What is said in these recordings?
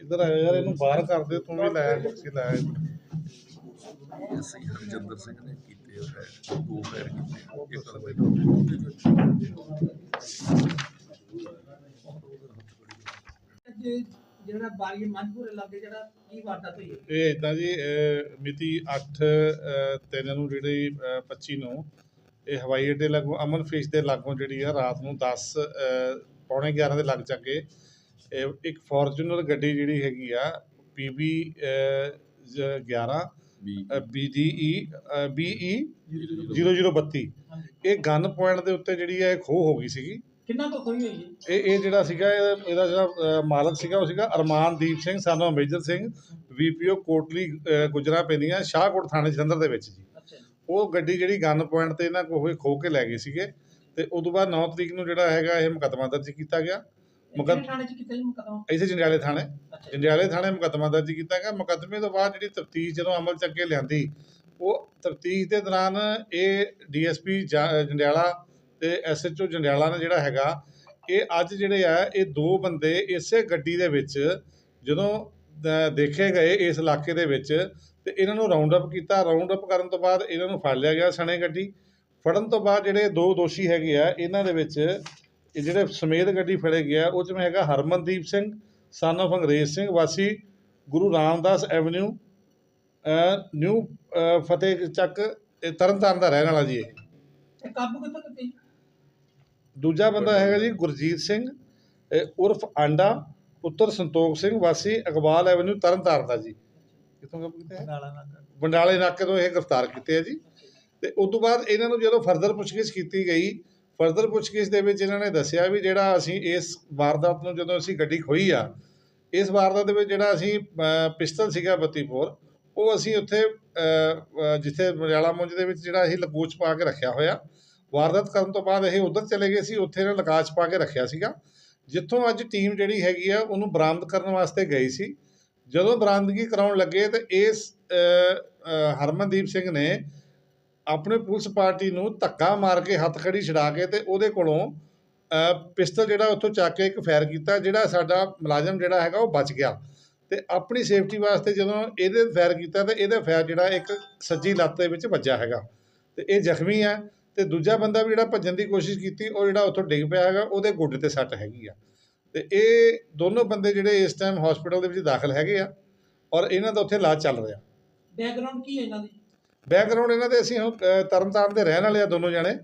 ਇੱਧਰ ਆਇਆ ਯਾਰ ਇਹਨੂੰ ਬਾਹਰ ਕਰ ਦੇ ਤੂੰ ਵੀ ਲੈ ਕੁਰਸੀ ਲੈ ਅਸੀਂ ਹਰਜਿੰਦਰ ਸਿੰਘ ਨੇ ਕੀਤੇ ਆ ਫੈਰ ਦੋ ਫੈਰ ਕੀਤੇ ਇੱਕ ਅਲਵੇ ਅੱਜ ਜਿਹੜਾ ਬਾਰੀ ਮਨਪੁਰ ਲਾਗੇ ਜਿਹੜਾ ਕੀ ਵਾਰਦਾਤ ਹੋਈ ਹੈ? ਇਹ ਇਦਾਂ ਜੀ ਅਹ ਮਿਤੀ 8 ਤਿੰਨ ਨੂੰ ਜਿਹੜੀ ਅਹ 25 ਨੂੰ ਇਹ ਹਵਾਈ ਅੱਡੇ ਲਾਗੋਂ ਅਮਨ ਫਿਸ਼ ਦੇ ਲਾਗੋਂ ਜਿਹੜੀ ਆ ਰਾਤ ਨੂੰ 10 ਅਹ ਪੌਣੇ 11 ਦੇ ਲੱਗ ਚੱਕੇ ਇਹ ਇੱਕ ਫੋਰਚੂਨਰ ਗੱਡੀ ਜਿਹੜੀ ਹੈਗੀ ਆ ਪੀਬੀ 11 ਵੀ ਬੀਡੀਈ ਬੀਈ 0032 ਇਹ ਗਨ ਪੁਆਇੰਟ ਦੇ ਉੱਤੇ ਜਿਹੜੀ ਹੈ ਖੋ ਹੋ ਗਈ ਸੀਗੀ। ਕਿੰਨਾ ਕੁ ਖੋਈ ਹੋਈ ਹੈ? ਇਹ ਇਹ ਜਿਹੜਾ ਸੀਗਾ ਇਹ- ਇਹਦਾ ਜਿਹੜਾ ਮਾਲਕ ਸੀਗਾ ਉਹ ਸੀਗਾ ਅਰਮਾਨਦੀਪ ਸਿੰਘ ਸਾਨੂੰ ਮੇਜਰ ਸਿੰਘ ਵੀਪੀਓ ਕੋਟਲੀ ਗੁਜਰਾ ਪੈਂਦੀਆਂ ਸ਼ਾਹਕੋਟ ਥਾਣੇ ਜਲੰਧਰ ਦੇ ਵਿੱਚ ਜੀ। ਉਹ ਗੱਡੀ ਜਿਹੜੀ ਗਨ ਪੁਆਇੰਟ ਤੇ ਇਹਨਾਂ ਕੋਲ ਖੋ ਕੇ ਲੈ ਗਏ ਸੀਗੇ ਤੇ ਉਦੋਂ ਬਾਅਦ 9 ਤਰੀਕ ਨੂੰ ਜਿਹੜਾ ਹੈਗਾ ਇਹ ਮੁਕੱਦਮਾ ਦਰਜ ਕੀਤਾ ਗਿਆ। ਇਹ ਮੁਕੱਦ- ਕਿਹੜੇ ਥਾਣੇ ਚ ਕੀਤਾ ਜੀ ਮੁਕਦਮਾ? ਇਸੇ ਜੰਡਿਆਲੇ ਥਾਣੇ। ਜੰਡਿਆਲੇ ਥਾਣੇ ਮੁਕੱਦਮਾ ਦਰਜ ਕੀਤਾ ਗਿਆ। ਮੁਕੱਦਮੇ ਤੋਂ ਬਾਅਦ ਜਿਹੜੀ ਤਫਤੀਸ਼ ਜਦੋਂ ਅਮਲ ਚ ਅੱਗੇ ਲਿਆਂਦੀ ਉਹ ਤਫਤੀਸ਼ ਦੇ ਦੌਰਾਨ ਇਹ ਡੀਐਸਪੀ ਜੰਡਿਆਲਾ ਤੇ ਐਸਐਚਓ ਜੰਡਿਆਲਾ ਨੇ ਜਿਹੜਾ ਹੈਗਾ ਇਹ ਅੱਜ ਜਿਹੜੇ ਆ ਇਹ ਦੋ ਬੰਦੇ ਇਸੇ ਗੱਡੀ ਦੇ ਵਿੱਚ ਜਦੋਂ ਦੇਖੇ ਗਏ ਇਸ ਇਲਾਕੇ ਦੇ ਵਿੱਚ ਤੇ ਇਹਨਾਂ ਨੂੰ ਰਾਉਂਡ ਅਪ ਕੀਤਾ। ਰਾਉਂਡ ਅਪ ਕਰਨ ਤੋਂ ਬਾਅਦ ਇਹਨਾਂ ਨੂੰ ਫੜ ਲਿਆ ਗਿਆ ਸਣੇ ਗੱਡੀ। ਫੜਨ ਤੋਂ ਬਾਅਦ ਜਿਹੜੇ ਦੋ ਦੋਸ਼ੀ ਹੈਗੇ ਆ ਇਹਨਾਂ ਦੇ ਵਿੱਚ ਇਹ ਜਿਹੜੇ ਸਮੇਤ ਗੱਡੀ ਫੜੇ ਗਿਆ ਉਹ 'ਚ ਮੈਂ ਹੈਗਾ ਹਰਮਨਦੀਪ ਸਿੰਘ ਸਨ of ਅੰਗਰੇਜ਼ ਸਿੰਘ ਵਾਸੀ ਗੁਰੂ ਰਾਮਦਾਸ ਐਵਨਿਊ ਨਿਊ ਫਤਿਹ ਚੱਕ ਇਹ ਤਰਨਤਾਰਨ ਦਾ ਰਹਿਣ ਵਾਲਾ ਜੀ ਇਹ। ਇਹ ਕਾਬੂ ਕਿੱਥੋਂ ਕੀਤੀ ਜੀ? ਦੂਜਾ ਬੰਦਾ ਹੈਗਾ ਜੀ ਗੁਰਜੀਤ ਸਿੰਘ ਉਰਫ ਆਂਡਾ ਪੁੱਤਰ ਸੰਤੋਖ ਸਿੰਘ ਵਾਸੀ ਇਕਬਾਲ ਐਵਨਿਊ ਤਰਨਤਾਰਨ ਦਾ ਜੀ। ਕਿੱਥੋਂ ਕਾਬੂ ਕੀਤਾ ਹੈ ਬੰਡਾਲੇ ਨਾਕੇ ਤੋਂ ਇਹ ਗ੍ਰਿਫਤਾਰ ਕੀਤੇ ਆ ਜੀ? ਤੇ ਉਸ ਤੋਂ ਬਾਅਦ ਇਹਨਾਂ ਨੂੰ ਜਦੋਂ ਫਰਦਰ ਪੁੱਛਗਿੱਛ ਕੀਤੀ ਗਈ ਫਰਦਰ ਪੁੱਛਗਿੱਛ ਦੇ ਵਿੱਚ ਇਹਨਾਂ ਨੇ ਦੱਸਿਆ ਵੀ ਜਿਹੜਾ ਅਸੀਂ ਇਸ ਵਾਰਦਾਤ ਨੂੰ ਜਦੋਂ ਅਸੀਂ ਗੱਡੀ ਖੋਈ ਆ ਇਸ ਵਾਰਦਾਤ ਦੇ ਵਿੱਚ ਜਿਹੜਾ ਅਸੀਂ ਪਿਸਤਲ ਸੀਗਾ 32 ਬੋਰ ਉਹ ਅਸੀਂ ਉੱਥੇ ਜਿੱਥੇ ਮਰਿਆਲਾ ਮੁੰਜ ਦੇ ਵਿੱਚ ਜਿਹੜਾ ਅਸੀਂ ਲਕੋਚ ਪਾ ਕੇ ਰੱਖਿਆ ਹੋਇਆ ਵਾਰਦਾਤ ਕਰਨ ਤੋਂ ਬਾਅਦ ਇਹ ਉਧਰ ਚਲੇ ਗਏ ਸੀ ਉੱਥੇ ਇਹਨਾਂ ਲਕਾਚ ਪਾ ਕੇ ਰੱਖਿਆ ਸੀਗਾ। ਜਿੱਥੋਂ ਅੱਜ ਟੀਮ ਜਿਹੜੀ ਹੈਗੀ ਆ ਉਹਨੂੰ ਬਰਾਮਦ ਕਰਨ ਵਾਸਤੇ ਗਈ ਸੀ। ਜਦੋਂ ਬਰਾਮਦਗੀ ਕਰਾਉਣ ਲੱਗੇ ਤਾਂ ਇਸ ਹਰਮਨਦੀਪ ਸਿੰਘ ਨੇ ਆਪਣੇ ਪੁਲਿਸ ਪਾਰਟੀ ਨੂੰ ਧੱਕਾ ਮਾਰ ਕੇ ਹੱਥ ਖੜੀ ਛਡਾ ਕੇ ਤੇ ਉਹਦੇ ਕੋਲੋਂ ਪਿਸਤਲ ਜਿਹੜਾ ਉੱਥੋਂ ਚੱਕ ਕੇ ਇੱਕ ਫਾਇਰ ਕੀਤਾ, ਜਿਹੜਾ ਸਾਡਾ ਮੁਲਾਜ਼ਮ ਜਿਹੜਾ ਹੈਗਾ ਉਹ ਬਚ ਗਿਆ। ਤੇ ਆਪਣੀ ਸੇਫਟੀ ਵਾਸਤੇ ਜਦੋਂ ਇਹਦੇ ਫਾਇਰ ਕੀਤਾ ਤੇ ਇਹਦਾ ਫਾਇਰ ਜਿਹੜਾ ਇੱਕ ਸੱਜੀ ਲੱਤ ਦੇ ਵਿੱਚ ਵੱਜਾ ਹੈਗਾ। ਤੇ ਇਹ ਜ਼ਖਮੀ ਹੈ ਤੇ ਦੂਜਾ ਬੰਦਾ ਵੀ ਜਿਹੜਾ ਭੱਜਣ ਦੀ ਕੋਸ਼ਿਸ਼ ਕੀਤੀ, ਉਹ ਜਿਹੜਾ ਉੱਥੋਂ ਡਿੱਗ ਪਿਆ ਹੈਗਾ, ਉਹਦੇ ਗੋਡੇ ਤੇ ਸੱਟ ਹੈਗੀ ਆ। ਤੇ ਇਹ ਦੋਨੋਂ ਬੰਦੇ ਜਿਹੜੇ ਇਸ ਟਾਈਮ ਹਸਪੀਟਲ ਦੇ ਵਿੱਚ ਦਾਖਲ ਹੈਗੇ ਆ ਔਰ ਇਹਨਾਂ ਦਾ ਉੱਥੇ ਇਲਾਜ ਚੱਲ ਰਿਹਾ। ਬੈਕਗ੍ਰਾਉਂਡ ਕੀ ਹੈ ਇਹਨਾਂ ਦੀ? ਬੈਕਗ੍ਰਾਉਂਡ ਇਹਨਾਂ ਦੇ ਅਸੀਂ ਹੁਣ, ਤਰਨਤਾਰਨ ਦੇ ਰਹਿਣ ਵਾਲੇ ਆ ਦੋਨੋਂ ਜਣੇ।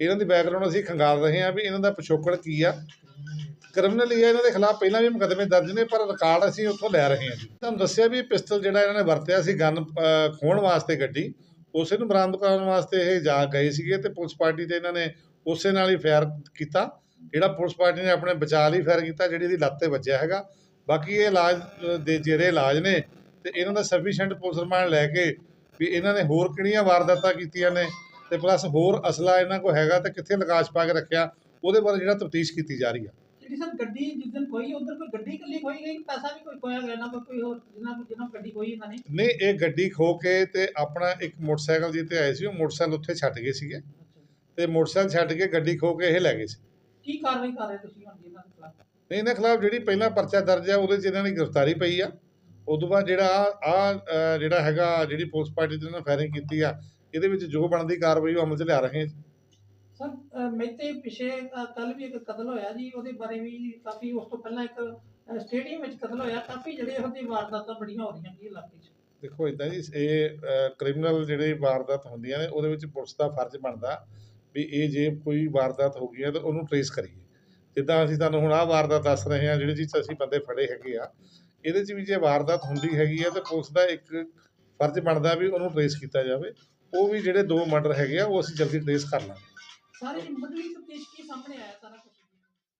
ਇਹਨਾਂ ਦੀ ਬੈਕਗ੍ਰਾਉਂਡ ਅਸੀਂ ਖੰਗਾਲ ਰਹੇ ਹਾਂ ਵੀ ਇਹਨਾਂ ਦਾ ਪਿਛੋਕੜ ਕੀ ਆ। ਕ੍ਰਿਮੀਨਲੀ ਇਹਨਾਂ ਦੇ ਖਿਲਾਫ ਪਹਿਲਾਂ ਵੀ ਮੁਕੱਦਮੇ ਦਰਜ ਨੇ ਪਰ ਰਿਕਾਰਡ ਅਸੀਂ ਉੱਥੋਂ ਲੈ ਰਹੇ ਹਾਂ ਜੀ। ਤੁਹਾਨੂੰ ਦੱਸਿਆ ਵੀ ਪਿਸਤਲ ਜਿਹੜਾ ਇਹਨਾਂ ਨੇ ਵਰਤਿਆ ਸੀ ਗਨ ਖੋਣ ਵਾਸਤੇ ਗੱਡੀ ਉਸੇ ਨੂੰ ਬਰਾਮਦ ਕਰਨ ਵਾਸਤੇ ਇਹ ਜਾ ਗਏ ਸੀਗੇ ਤੇ ਪੁਲਿਸ ਪਾਰਟੀ ਤੇ ਇਹਨਾਂ ਨੇ ਉਸੇ ਨਾਲ ਹੀ ਫਾਇਰ ਕੀਤਾ। ਜਿਹੜਾ ਪੁਲਿਸ ਪਾਰਟੀ ਨੇ ਆਪਣੇ ਬਚਾਅ ਲਈ ਫਾਇਰ ਕੀਤਾ ਜਿਹੜੀ ਇਹਦੀ ਲੱਤ ਤੇ ਵੱਜਿਆ ਹੈਗਾ। ਬਾਕੀ ਇਹ ਇਲਾਜ ਦੇ ਜਿਹੜੇ ਇਲਾਜ ਨੇ ਤੇ ਇਹਨਾਂ ਦਾ ਸਫੀਸ਼ੀਐਂਟ ਪੁਲਿਸ ਰਿਮਾਂਡ ਲੈ ਕੇ ਵੀ ਇਹਨਾਂ ਨੇ ਹੋਰ ਕਿਹੜੀਆਂ ਵਾਰਦਾਤਾਂ ਕੀਤੀਆਂ ਨੇ ਤੇ ਪਲੱਸ ਹੋਰ ਅਸਲਾ ਇਹਨਾਂ ਕੋਲ ਹੈਗਾ ਤੇ ਕਿੱਥੇ ਲਕਾਸ਼ ਪਾ ਕੇ ਰੱਖਿਆ ਉਹਦੇ ਬਾਰੇ ਜਿਹੜਾ ਤਫਤੀਸ਼ ਕੀਤੀ ਜਾ ਰਹੀ ਆ। ਜਿਹੜੀ ਸਰ ਗੱਡੀ ਜਿਸ ਦਿਨ ਖੋਈ ਉਧਰ ਕੋਈ ਗੱਡੀ ਇਕੱਲੀ ਖੋਈ ਗਈ? ਪੈਸਾ ਵੀ ਕੋਈ ਖੋਇਆ ਗਿਆ ਨਾ ਕੋਈ ਕੋਈ ਹੋਰ ਜਿਨ੍ਹਾਂ ਕੋਲ ਜਿਨ੍ਹਾਂ ਗੱਡੀ ਖੋਈ ਇਹਨਾਂ ਨੇ? ਨਹੀਂ ਇਹ ਗੱਡੀ ਖੋ ਕੇ ਤੇ ਆਪਣਾ ਇੱਕ ਮੋਟਰਸਾਈਕਲ ਜਿੱਤੇ ਆਏ ਸੀ ਉਹ ਮੋਟਰਸਾਈਕਲ ਉੱਥੇ ਛੱਡ ਗਏ ਸੀਗੇ। ਤੇ ਮੋਟਰਸਾਈਕਲ ਛੱਡ ਕੇ ਗੱਡੀ ਖੋ ਕੇ ਇਹ ਲੈ ਗਏ ਸੀ। ਕੀ ਕਾਰਵਾਈ ਕਰ ਰਹੇ ਤੁਸੀਂ ਹੁਣ ਜੀ ਇਹਨਾਂ ਦੇ ਖਿਲਾਫ? ਇਹਨਾਂ ਖਿਲਾਫ ਜਿਹੜੀ ਪਹਿਲਾ ਪਰਚਾ ਦਰਜ ਆ ਉਹਦੇ 'ਚ ਇਹਨਾਂ ਦੀ ਗ੍ਰਿਫਤਾਰੀ ਪਈ ਆ। ਉਦੋਂ ਬਾਅਦ ਜਿਹੜਾ ਆ ਜਿਹੜਾ ਹੈਗਾ ਜਿਹੜੀ ਪੁਲਿਸ ਪਾਰਟੀ ਦੇ ਨਾਲ ਫਾਇਰਿੰਗ ਕੀਤੀ ਆ ਇਹਦੇ ਵਿੱਚ ਜੋ ਬਣਦੀ ਕਾਰਵਾਈ ਉਹ ਅਮਲ 'ਚ ਲਿਆ ਰਹੇ ਹਾਂ ਸਰ ਮੇਤੇ ਪਿਛੇ ਕੱਲ ਵੀ ਇੱਕ ਕਤਲ ਹੋਇਆ ਜੀ ਉਹਦੇ ਬਾਰੇ ਵੀ ਕਾਫੀ ਉਸ ਤੋਂ ਪਹਿਲਾਂ ਇੱਕ ਸਟੇਡੀਅਮ ਵਿੱਚ ਕਤਲ ਹੋਇਆ ਕਾਫੀ ਜਿਹੜੇ ਜਿਹੇ ਵਾਰਦਾਤਾਂ ਬੜੀਆਂ ਹੋ ਰਹੀਆਂ ਜੀ ਇਲਾਕੇ 'ਚ। ਦੇਖੋ ਇਦਾਂ ਜੀ ਇਹ ਕ੍ਰਿਮੀਨਲ ਜਿਹੜੇ ਵਾਰਦਾਤ ਹੁੰਦੀਆਂ ਨੇ ਉਹਦੇ ਵਿੱਚ ਪੁਲਿਸ ਦਾ ਫਰਜ਼ ਬਣਦਾ। ਵੀ ਇਹ ਜੇ ਕੋਈ ਵਾਰਦਾਤ ਹੋ ਗਈ ਹੈ ਤਾਂ ਉਹਨੂੰ ਟਰੇਸ ਕਰੀਏ। ਜਿੱਦਾਂ ਅਸੀਂ ਤੁਹਾਨੂੰ ਹੁਣ ਆਹ ਵਾਰਦਾਤ ਦੱਸ ਰਹੇ ਹਾਂ, ਜਿਹੜੇ ਚੀਜ਼ 'ਚ ਅਸੀਂ ਬੰਦੇ ਫੜੇ ਹੈਗੇ ਆ, ਇਹਦੇ 'ਚ ਵੀ ਜੇ ਵਾਰਦਾਤ ਹੁੰਦੀ ਹੈਗੀ ਆ ਤਾਂ ਪੁਲਿਸ ਦਾ ਇੱਕ ਫਰਜ਼ ਬਣਦਾ ਵੀ ਉਹਨੂੰ ਟਰੇਸ ਕੀਤਾ ਜਾਵੇ। ਉਹ ਵੀ ਜਿਹੜੇ ਦੋ ਮਰਡਰ ਹੈਗੇ ਆ, ਉਹ ਅਸੀਂ ਜਲਦੀ ਟਰੇਸ ਕਰ ਲਾਂਗੇ। ਸਾਰੇ ਮੁੱਢਲੀ ਤਫਤੀਸ਼ ਕੀ ਸਾਹਮਣੇ ਆਇਆ ਸਾਰਾ ਕੁਝ